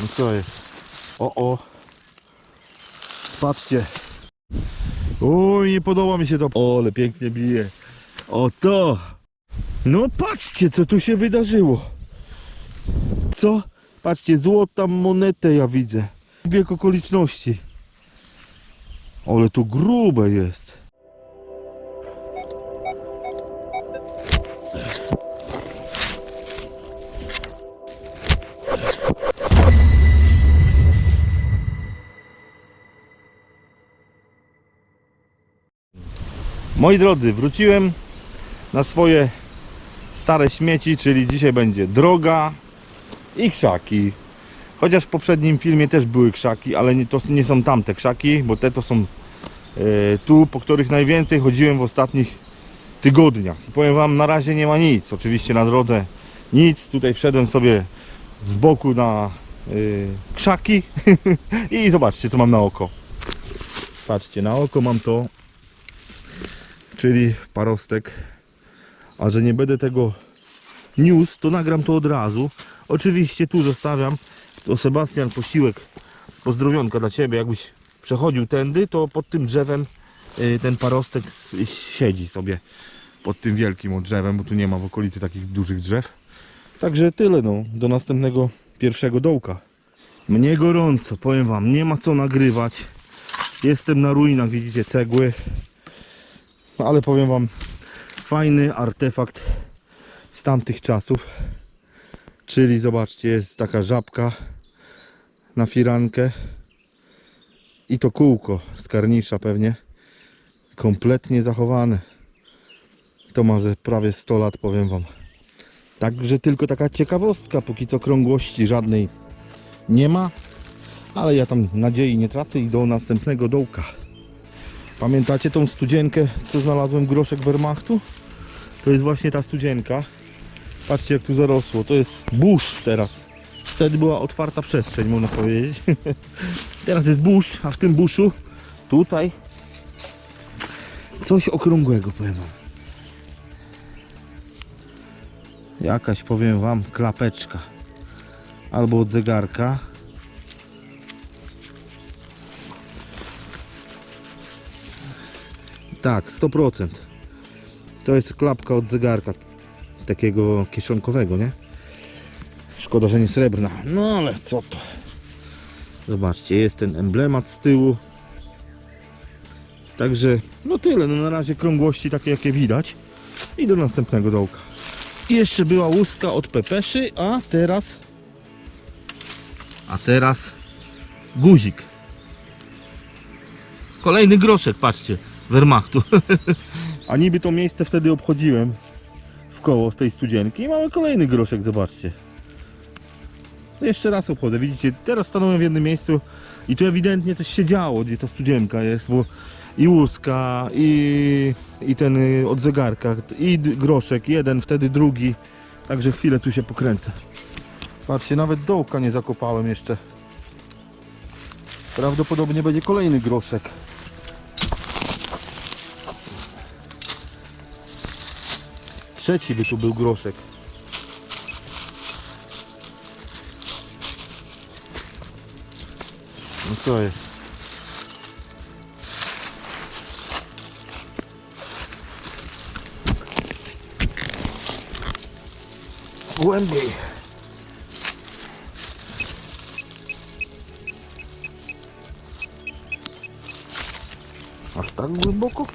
No co jest? O, o. Patrzcie. Oj, nie podoba mi się to. O, ale pięknie bije. O to. No patrzcie, co tu się wydarzyło. Co? Patrzcie, złota monetę ja widzę. Bieg okoliczności. Ale to grube jest. Moi drodzy, wróciłem na swoje stare śmieci, czyli dzisiaj będzie droga i krzaki. Chociaż w poprzednim filmie też były krzaki, ale nie, to nie są tamte krzaki, bo te to są e, tu, po których najwięcej chodziłem w ostatnich tygodniach. I powiem Wam, na razie nie ma nic. Oczywiście na drodze nic. Tutaj wszedłem sobie z boku na e, krzaki i zobaczcie, co mam na oko. Patrzcie, na oko mam to, czyli parostek. A że nie będę tego niósł, to nagram to od razu. Oczywiście tu zostawiam to Sebastian posiłek pozdrowionka dla Ciebie. Jakbyś przechodził tędy to pod tym drzewem y, ten parostek siedzi sobie pod tym wielkim drzewem bo tu nie ma w okolicy takich dużych drzew. Także tyle no. Do następnego pierwszego dołka. Mnie gorąco powiem Wam nie ma co nagrywać. Jestem na ruinach widzicie cegły ale powiem Wam fajny artefakt z tamtych czasów Czyli zobaczcie, jest taka żabka na firankę i to kółko z karnisza pewnie kompletnie zachowane. To ma ze prawie 100 lat, powiem wam. Także tylko taka ciekawostka, póki co krągłości żadnej nie ma, ale ja tam nadziei nie tracę i do następnego dołka. Pamiętacie tą studzienkę, co znalazłem groszek Wehrmachtu? To jest właśnie ta studzienka. Patrzcie jak tu zarosło. To jest burz teraz. Wtedy była otwarta przestrzeń, można powiedzieć. teraz jest burz, a w tym buszu tutaj coś okrągłego powiem wam. Jakaś powiem wam klapeczka. Albo od zegarka. Tak, 100%. To jest klapka od zegarka takiego kieszonkowego, nie? Szkoda, że nie srebrna. No ale co to? Zobaczcie, jest ten emblemat z tyłu. Także, no tyle. No na razie krągłości takie, jakie widać. I do następnego dołka. I jeszcze była łuska od pepeszy, a teraz... A teraz guzik. Kolejny groszek, patrzcie, Wehrmachtu. a niby to miejsce wtedy obchodziłem w koło z tej studzienki i mamy kolejny groszek, zobaczcie. Jeszcze raz obchodzę, widzicie, teraz stanąłem w jednym miejscu i tu ewidentnie coś się działo, gdzie ta studzienka jest, bo i łuska, i, i ten y, od zegarka, i groszek, jeden, wtedy drugi, także chwilę tu się pokręcę. Patrzcie, nawet dołka nie zakopałem jeszcze. Prawdopodobnie będzie kolejny groszek. Trzeci by tu był groszek. No co jest? Głębiej. Aż tak głęboko?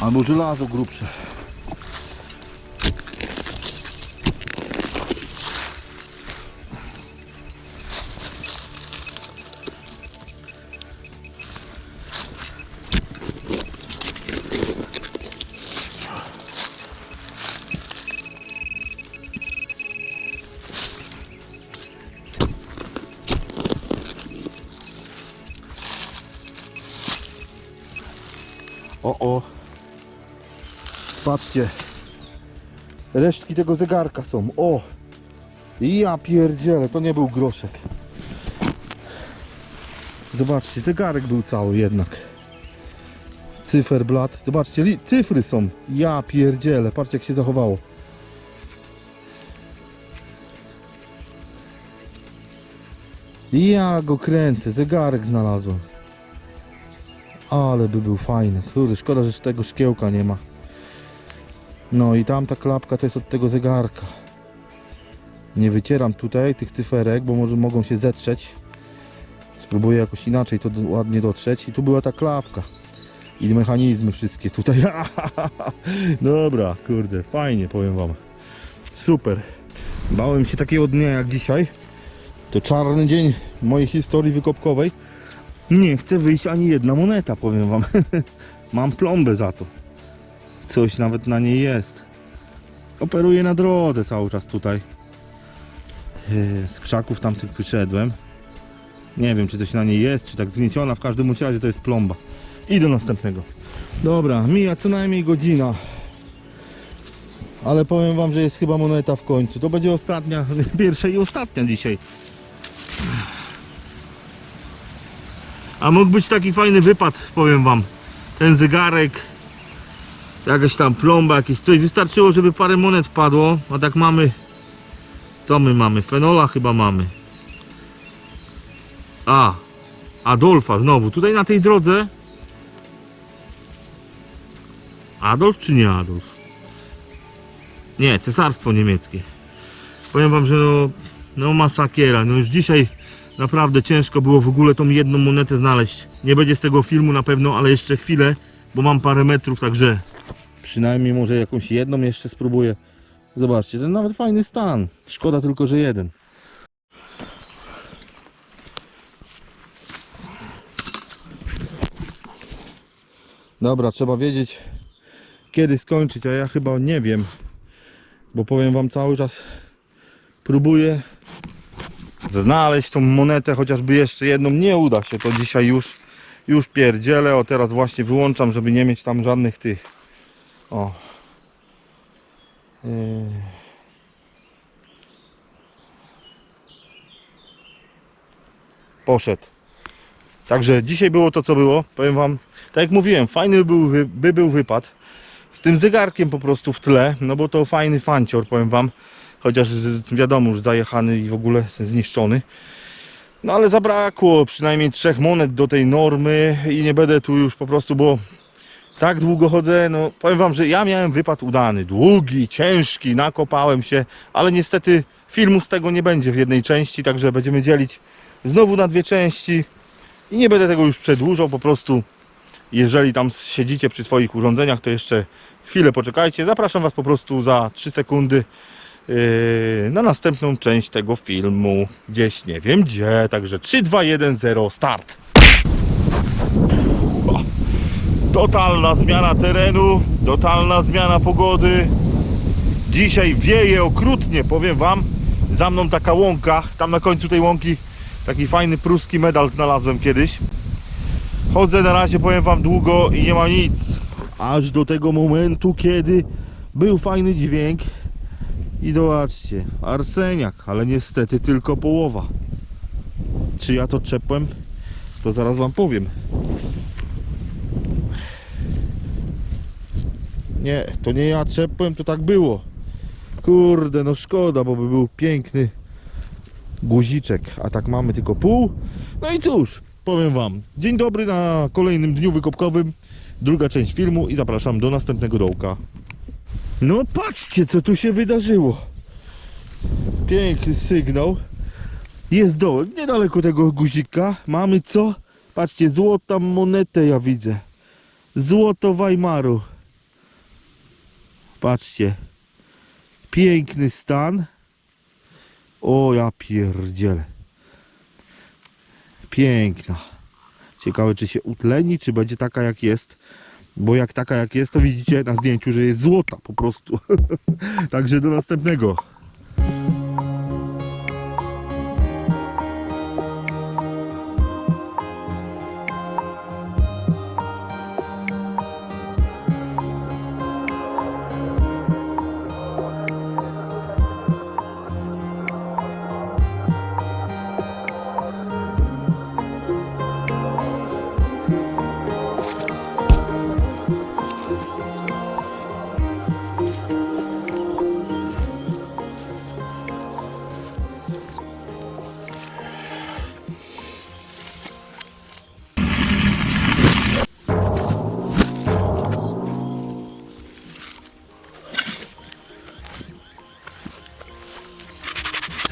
Albo żelazo grubsze. O, o. Patrzcie. Resztki tego zegarka są. O! Ja pierdzielę, to nie był groszek. Zobaczcie, zegarek był cały jednak. Cyferblat. Zobaczcie, cyfry są. Ja pierdzielę, patrzcie jak się zachowało. Ja go kręcę, zegarek znalazłem. Ale by był fajny. Kurde, szkoda, że tego szkiełka nie ma. No i tamta klapka to jest od tego zegarka. Nie wycieram tutaj tych cyferek, bo może mogą się zetrzeć. Spróbuję jakoś inaczej to ładnie dotrzeć. I tu była ta klapka. I mechanizmy wszystkie tutaj. Dobra, kurde, fajnie powiem wam. Super. Bałem się takiego dnia jak dzisiaj. To czarny dzień mojej historii wykopkowej. Nie chce wyjść ani jedna moneta, powiem wam. Mam plombę za to. Coś nawet na niej jest. Operuję na drodze cały czas tutaj. Yy, Z krzaków tamtych wyszedłem. Nie wiem, czy coś na niej jest, czy tak zgnieciona. W każdym razie to jest plomba. I do następnego. Dobra, mija co najmniej godzina. Ale powiem wam, że jest chyba moneta w końcu. To będzie ostatnia, pierwsza i ostatnia dzisiaj. A mógł być taki fajny wypad, powiem wam. Ten zegarek, jakaś tam plomba, jakieś coś. Wystarczyło, żeby parę monet padło. A tak mamy. Co my mamy? Fenola chyba mamy. A, Adolfa znowu. Tutaj na tej drodze. Adolf czy nie Adolf? Nie, cesarstwo niemieckie. Powiem wam, że no, no masakiera. No już dzisiaj naprawdę ciężko było w ogóle tą jedną monetę znaleźć. Nie będzie z tego filmu na pewno, ale jeszcze chwilę, bo mam parę metrów, także przynajmniej może jakąś jedną jeszcze spróbuję. Zobaczcie, ten nawet fajny stan. Szkoda tylko, że jeden. Dobra, trzeba wiedzieć kiedy skończyć, a ja chyba nie wiem. Bo powiem wam cały czas próbuję znaleźć tą monetę, chociażby jeszcze jedną. Nie uda się to dzisiaj już. Już pierdzielę. O teraz właśnie wyłączam, żeby nie mieć tam żadnych tych. O. Yy. Poszedł. Także dzisiaj było to co było. Powiem wam, tak jak mówiłem, fajny by był, by był wypad. Z tym zegarkiem po prostu w tle, no bo to fajny fancior, powiem wam. Chociaż wiadomo, już zajechany i w ogóle zniszczony. No ale zabrakło przynajmniej trzech monet do tej normy i nie będę tu już po prostu, bo tak długo chodzę, no powiem wam, że ja miałem wypad udany, długi, ciężki, nakopałem się, ale niestety filmu z tego nie będzie w jednej części, także będziemy dzielić znowu na dwie części i nie będę tego już przedłużał, po prostu jeżeli tam siedzicie przy swoich urządzeniach, to jeszcze chwilę poczekajcie. Zapraszam Was po prostu za 3 sekundy na następną część tego filmu. Gdzieś nie wiem gdzie. Także 3, 2, 1, 0, start. Totalna zmiana terenu, totalna zmiana pogody. Dzisiaj wieje okrutnie, powiem Wam. Za mną taka łąka. Tam na końcu tej łąki taki fajny pruski medal znalazłem kiedyś. Chodzę na razie, powiem wam długo i nie ma nic. Aż do tego momentu, kiedy był fajny dźwięk. I zobaczcie, arseniak, ale niestety tylko połowa. Czy ja to czepłem? To zaraz wam powiem. Nie, to nie ja czepłem, to tak było. Kurde, no szkoda, bo by był piękny guziczek, a tak mamy tylko pół. No i cóż, powiem Wam, dzień dobry na kolejnym dniu wykopkowym, druga część filmu i zapraszam do następnego dołka. No patrzcie, co tu się wydarzyło. Piękny sygnał. Jest dołek, niedaleko tego guzika. Mamy co? Patrzcie, złotą monetę ja widzę. Złoto Weimaru. Patrzcie. Piękny stan. O ja pierdzielę. Piękna. Ciekawe czy się utleni, czy będzie taka jak jest. Bo jak taka jak jest, to widzicie na zdjęciu, że jest złota po prostu. Także do następnego.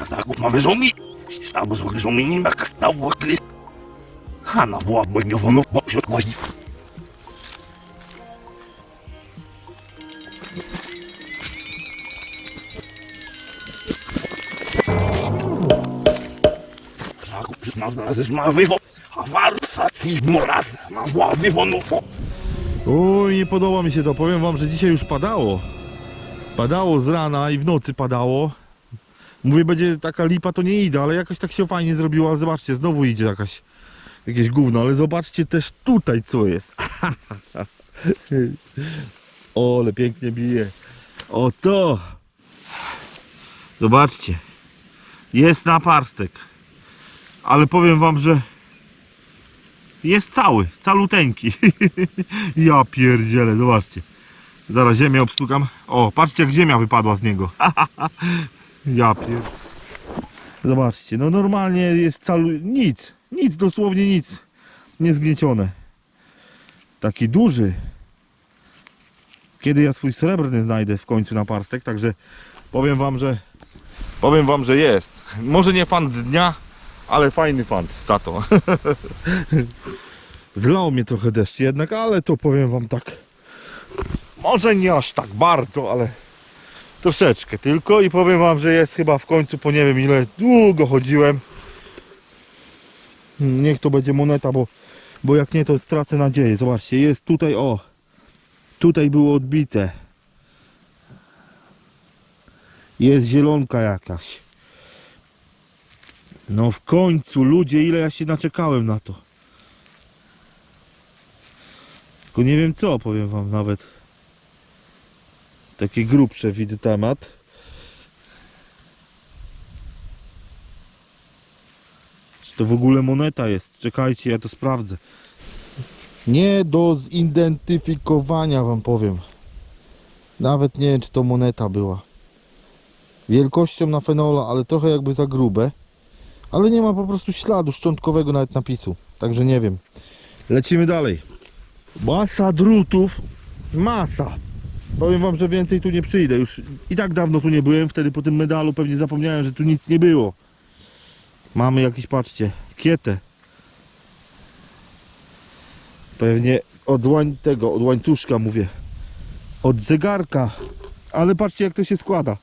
Szlaków mamy żomi. Szlaku złych żomi nie ma kasta w okli. Hana pośród łaźni. Szlaku przyznał znalazłeś ma wywo. A warsacji moraz ma wła wywono. Oj, nie podoba mi się to. Powiem wam, że dzisiaj już padało. Padało z rana i w nocy padało. Mówię, będzie taka lipa, to nie idę, ale jakoś tak się fajnie zrobiło. Ale Zobaczcie, znowu idzie jakaś, jakieś gówno, ale zobaczcie też tutaj, co jest. o, ale pięknie bije. O to. Zobaczcie. Jest naparstek. Ale powiem wam, że jest cały, caluteńki. ja pierdzielę, zobaczcie. Zaraz ziemię obstukam. O, patrzcie jak ziemia wypadła z niego. ja pier... Zobaczcie, no normalnie jest calu... Nic, nic, dosłownie nic. Niezgniecione. Taki duży. Kiedy ja swój srebrny znajdę w końcu na parstek, także powiem wam, że powiem wam, że jest. Może nie fan dnia, ale fajny fan za to. Zlał mnie trochę deszcz jednak, ale to powiem wam tak. Może nie aż tak bardzo, ale troszeczkę tylko i powiem wam, że jest chyba w końcu po nie wiem ile długo chodziłem. Niech to będzie moneta, bo, bo jak nie to stracę nadzieję. Zobaczcie, jest tutaj o. Tutaj było odbite. Jest zielonka jakaś. No w końcu ludzie, ile ja się naczekałem na to. Tylko nie wiem co, powiem wam nawet. Taki grubszy widzę temat. Czy to w ogóle moneta jest? Czekajcie, ja to sprawdzę. Nie do zidentyfikowania wam powiem. Nawet nie wiem czy to moneta była. Wielkością na fenola, ale trochę jakby za grube. Ale nie ma po prostu śladu szczątkowego nawet napisu. Także nie wiem. Lecimy dalej. Masa drutów. Masa. Powiem wam, że więcej tu nie przyjdę. Już i tak dawno tu nie byłem. Wtedy po tym medalu pewnie zapomniałem, że tu nic nie było. Mamy jakiś, patrzcie, kietę. Pewnie od łań tego, od łańcuszka mówię. Od zegarka. Ale patrzcie jak to się składa.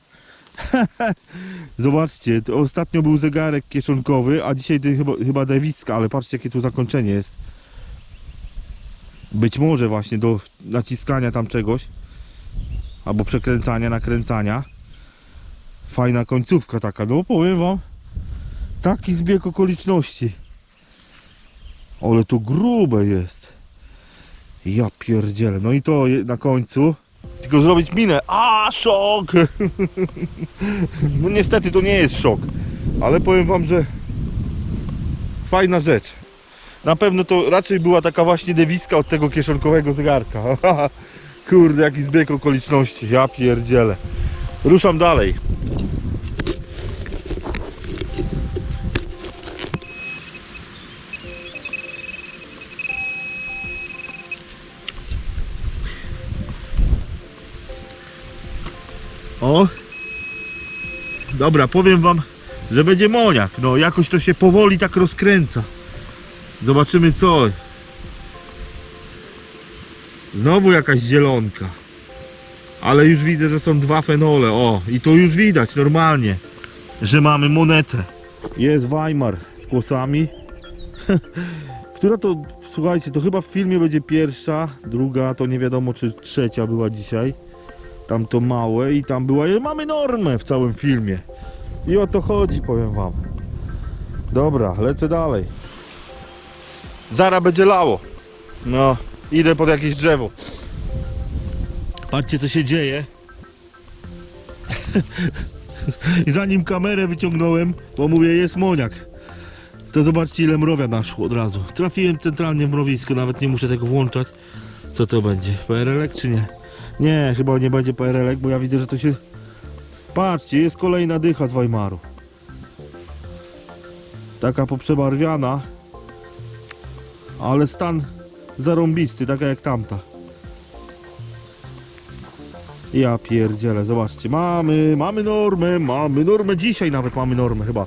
Zobaczcie, to ostatnio był zegarek kieszonkowy, a dzisiaj to chyba, chyba dewiska, ale patrzcie jakie tu zakończenie jest. Być może właśnie do naciskania tam czegoś. Albo przekręcania, nakręcania. Fajna końcówka taka, no powiem wam. Taki zbieg okoliczności. Ale to grube jest. Ja pierdzielę. No i to na końcu. Tylko zrobić minę. A, szok! No niestety to nie jest szok. Ale powiem wam, że fajna rzecz. Na pewno to raczej była taka właśnie dewiska od tego kieszonkowego zegarka. Kurde, jaki zbieg okoliczności. Ja pierdzielę. Ruszam dalej. O! Dobra, powiem wam, że będzie moniak. No, jakoś to się powoli tak rozkręca. Zobaczymy co. Znowu jakaś zielonka. Ale już widzę, że są dwa fenole. O, i to już widać normalnie, że mamy monetę. Jest Weimar z kłosami. Która to, słuchajcie, to chyba w filmie będzie pierwsza, druga, to nie wiadomo czy trzecia była dzisiaj. Tam to małe i tam była, mamy normę w całym filmie. I o to chodzi, powiem wam. Dobra, lecę dalej. Zara będzie lało. No, idę pod jakieś drzewo. Patrzcie co się dzieje. I zanim kamerę wyciągnąłem, bo mówię jest moniak. To zobaczcie ile mrowia naszło od razu. Trafiłem centralnie w mrowisko, nawet nie muszę tego włączać. Co to będzie? PRL czy nie? Nie, chyba nie będzie PRL, bo ja widzę, że to się... Patrzcie, jest kolejna dycha z Weimaru. Taka poprzebarwiana. Ale stan zarąbisty, taka jak tamta. Ja pierdzielę, zobaczcie, mamy, mamy normę, mamy normę, dzisiaj nawet mamy normę chyba.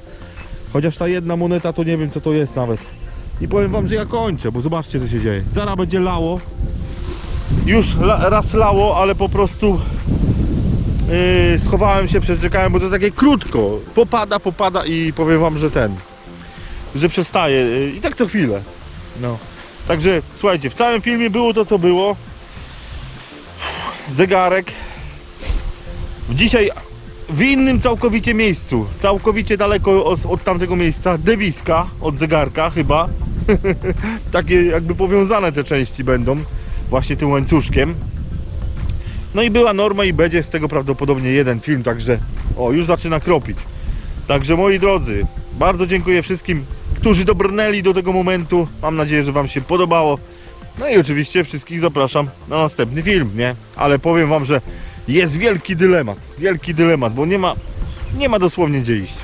Chociaż ta jedna moneta to nie wiem co to jest nawet. I powiem wam, że ja kończę, bo zobaczcie co się dzieje. Zaraz będzie lało. Już la, raz lało, ale po prostu yy, schowałem się, przeczekałem, bo to takie krótko. Popada, popada i powiem wam, że ten, że przestaje. Yy, I tak co chwilę. No. Także słuchajcie, w całym filmie było to co było. Zegarek. Dzisiaj w innym całkowicie miejscu. Całkowicie daleko od, od tamtego miejsca. Dewiska od zegarka chyba. Takie jakby powiązane te części będą. Właśnie tym łańcuszkiem. No i była norma i będzie z tego prawdopodobnie jeden film, także o, już zaczyna kropić. Także moi drodzy, bardzo dziękuję wszystkim, którzy dobrnęli do tego momentu. Mam nadzieję, że Wam się podobało. No i oczywiście wszystkich zapraszam na następny film, nie? Ale powiem Wam, że jest wielki dylemat, wielki dylemat, bo nie ma, nie ma dosłownie gdzie iść.